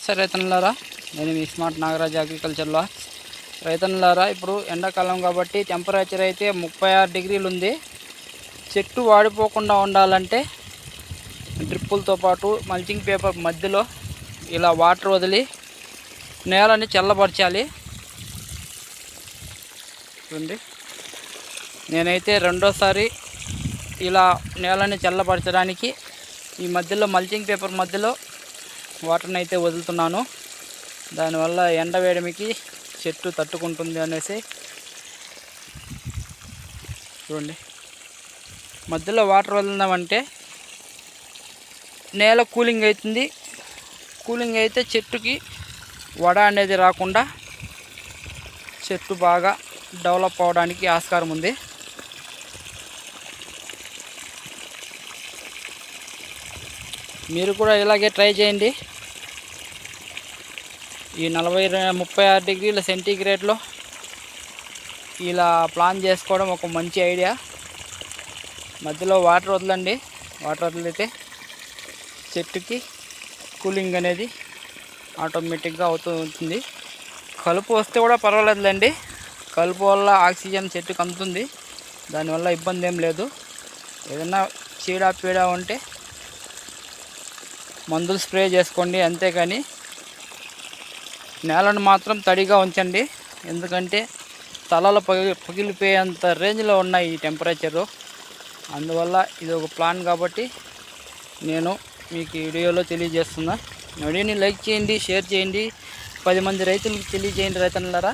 నమస్తే రైతన్లారా నేను మీ స్మార్ట్ నాగరాజ్ అగ్రికల్చర్లో రైతన్లారా ఇప్పుడు ఎండాకాలం కాబట్టి టెంపరేచర్ అయితే ముప్పై ఆరు డిగ్రీలు ఉంది. చెట్టు వాడిపోకుండా ఉండాలంటే డ్రిప్పులతో పాటు మల్చింగ్ పేపర్ మధ్యలో ఇలా వాటర్ వదిలి నేలని చల్లబరచాలి. చూడండి. నేనైతే రెండోసారి ఇలా నేలని చల్లబరచడానికి ఈ మధ్యలో మల్చింగ్ పేపర్ మధ్యలో వాటర్ని అయితే వదులుతున్నాను. దానివల్ల ఎండ వేడిమికి చెట్టు తట్టుకుంటుంది అనేసి. చూడండి. మధ్యలో వాటర్ వదిలినామంటే నేల కూలింగ్ అవుతుంది. కూలింగ్ అయితే చెట్టుకి వడ అనేది రాకుండా చెట్టు బాగా డెవలప్ అవడానికి ఆస్కారం ఉంది. మీరు కూడా ఇలాగే ట్రై చేయండి. ఈ నలభై ముప్పై ఆరు డిగ్రీల సెంటీగ్రేడ్లో ఇలా ప్లాన్ చేసుకోవడం ఒక మంచి ఐడియా. మధ్యలో వాటర్ వదలండి. వాటర్ వదిలితే చెట్టుకి కూలింగ్ అనేది ఆటోమేటిక్గా అవుతూ ఉంటుంది. కలుపు వస్తే కూడా పర్వాలేదులేండి. కలుపు వల్ల ఆక్సిజన్ చెట్టుకు అందుతుంది. దానివల్ల ఇబ్బంది ఏం లేదు. ఏదైనా చీడ పీడ ఉంటే మందులు స్ప్రే చేసుకోండి అంతేకాని నేలను మాత్రం తడిగా ఉంచండి. ఎందుకంటే తలలు పగి పగిలిపోయేంత రేంజ్లో ఉన్నాయి ఈ టెంపరేచరు. అందువల్ల ఇది ఒక ప్లాన్ కాబట్టి నేను మీకు వీడియోలో తెలియజేస్తున్నా. వీడియోని లైక్ చేయండి షేర్ చేయండి. పది మంది రైతులకు తెలియజేయండి రైతన్నలారా.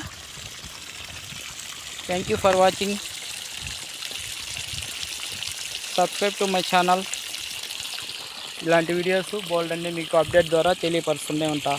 Thank you for watching subscribe to my channel ఇలాంటి వీడియోస్ బోల్డ్ అన్ని మీకు అప్డేట్ ద్వారా తెలియపరుస్తూనే ఉంటా.